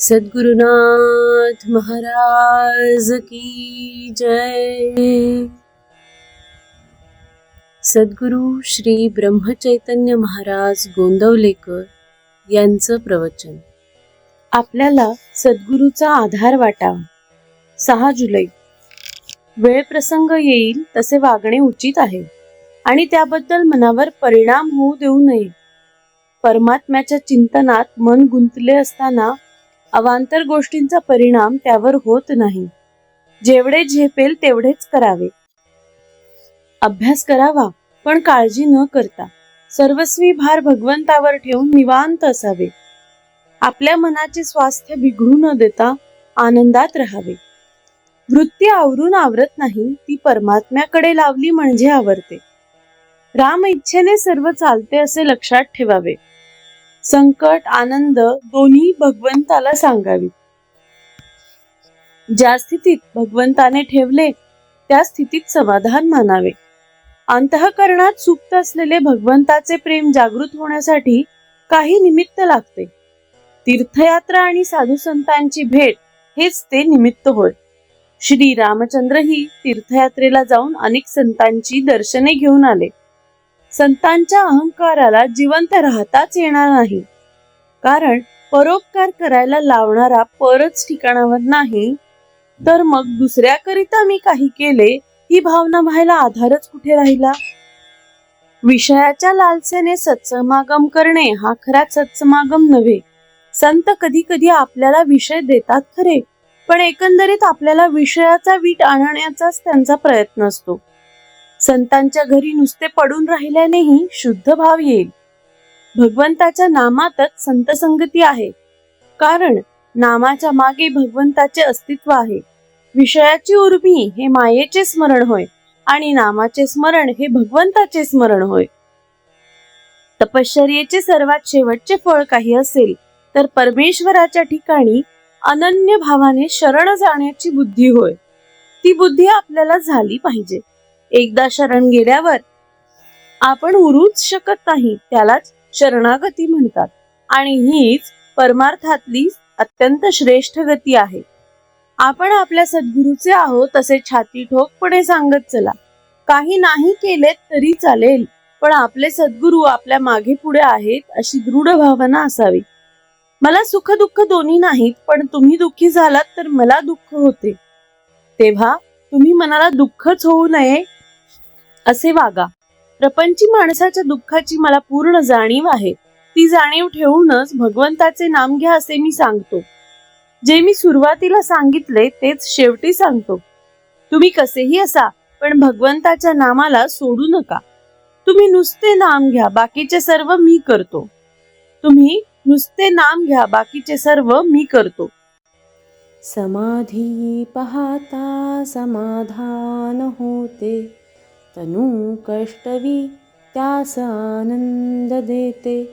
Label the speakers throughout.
Speaker 1: सद्गुरुनाथ महाराज की जय। सद्गुरु श्री ब्रह्मचैतन्य महाराज गोंदवलेकर यांचं प्रवचन. आपल्याला सद्गुरूचा आधार वाटावा. सहा जुलै. वेळ प्रसंग येईल तसे वागणे उचित आहे आणि त्याबद्दल मनावर परिणाम होऊ देऊ नये. परमात्म्याच्या चिंतनात मन गुंतले असताना अवांतर गोष्टींचा परिणाम त्यावर होत नाही. जेवढे झेपेल तेवढेच करावे. अभ्यास करावा पण काळजी न करता. सर्वस्वी भार भगवंतावर ठेवून निवांत असावे. आपल्या मनाचे स्वास्थ्य बिघडू न देता आनंदात राहावे. वृत्ती आवरून आवरत नाही ती परमात्म्याकडे लावली म्हणजे आवरते. राम इच्छेने सर्व चालते असे लक्षात ठेवावे. संकट आनंद दोन्ही भगवंताला सांगावी. ज्या स्थितीत भगवंताने ठेवले त्या स्थितीत समाधान मानावे. अंतःकरणात सुप्त असलेले भगवंताचे प्रेम जागृत होण्यासाठी काही निमित्त लागते. तीर्थयात्रा आणि साधू संतांची भेट हेच ते निमित्त होय. श्री रामचंद्रही तीर्थयात्रेला जाऊन अनेक संतांची दर्शने घेऊन आले. संतांच्या अहंकाराला जिवंत राहताच येणार नाही. कारण परोपकार करायला लावणारा परच ठिकाणावर नाही तर मग दुसऱ्याकरिता मी काही केले ही भावना व्हायला आधारच कुठे राहिला? विषयाच्या लालसेने सत्समागम करणे हा खरा सत्समागम नव्हे. संत कधी कधी आपल्याला विषय देतात खरे पण एकंदरीत आपल्याला विषयाचा वीट आणण्याचाच त्यांचा प्रयत्न असतो. संतांच्या घरी नुसते पडून राहिल्यानेही शुद्ध भाव येईल. भगवंताच्या नामातच संत संगती आहे. कारण नामाच्या मागे भगवंताचे अस्तित्व आहे. विषयाची उर्मी हे मायेचे स्मरण होय आणि नामाचे स्मरण हे भगवंताचे स्मरण होय. तपश्चर्येचे सर्वात शेवटचे फळ काही असेल तर परमेश्वराच्या ठिकाणी अनन्य भावाने शरण जाण्याची बुद्धी होय. ती बुद्धी आपल्याला झाली पाहिजे. एकदा शरण गेल्यावर आपण उरूच शकत नाही त्यालाच शरणागती म्हणतात. आणि हीच परमार्थातली अत्यंत श्रेष्ठ गती आहे. आपण आपल्या सद्गुरूचे आहोत तसे छाती ठोकपणे सांगत चला. काही नाही केले तरी चालेल पण आपले सद्गुरू आपल्या मागे पुढे आहेत अशी दृढ भावना असावी. मला सुख दुःख दोन्ही नाहीत पण तुम्ही दुःखी झालात तर मला दुःख होते. तेव्हा तुम्ही मनाला दुःखच होऊ नये असे वागा. प्रपंची माणसाच्या दुःखाची मला पूर्ण जाणीव आहे. ती जाणीव ठेवूनच भगवंताचे नाम घ्या असे मी सांगतो. जे मी सुरुवातीला सांगितले तेच शेवटी सांगतो. तुम्ही कसेही असा पण भगवंताच्या नामाला सोडू नका. तुम्ही नुसते नाम घ्या बाकीचे सर्व मी करतो. तुम्ही नुसते नाम घ्या बाकीचे सर्व मी करतो. समाधी पाहता समाधान होते. तनु कष्टवी त्यास आनंद देते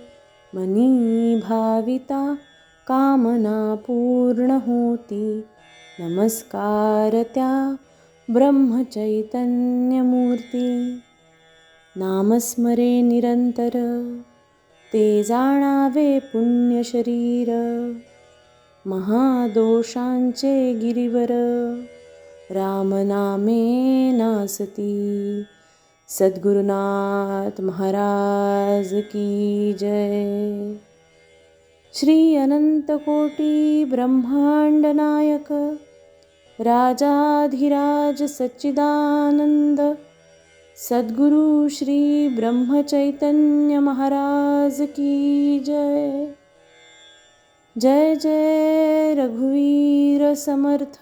Speaker 1: मनी भाविता कामना पूर्ण होती। नमस्कार त्या ब्रह्मचैतन्यमूर्ती। नामस्मरे निरंतर ते जाणावे पुण्य शरीर महादोषांचे गिरीवर। रामनामे नासती सद्गुरुनाथ महाराज की जय। श्री अनंतकोटी ब्रह्मांड नायक राजाधिराज सच्चिदानंद सद्गुरु श्री ब्रह्मचैतन्य महाराज की जय। जय जय रघुवीर समर्थ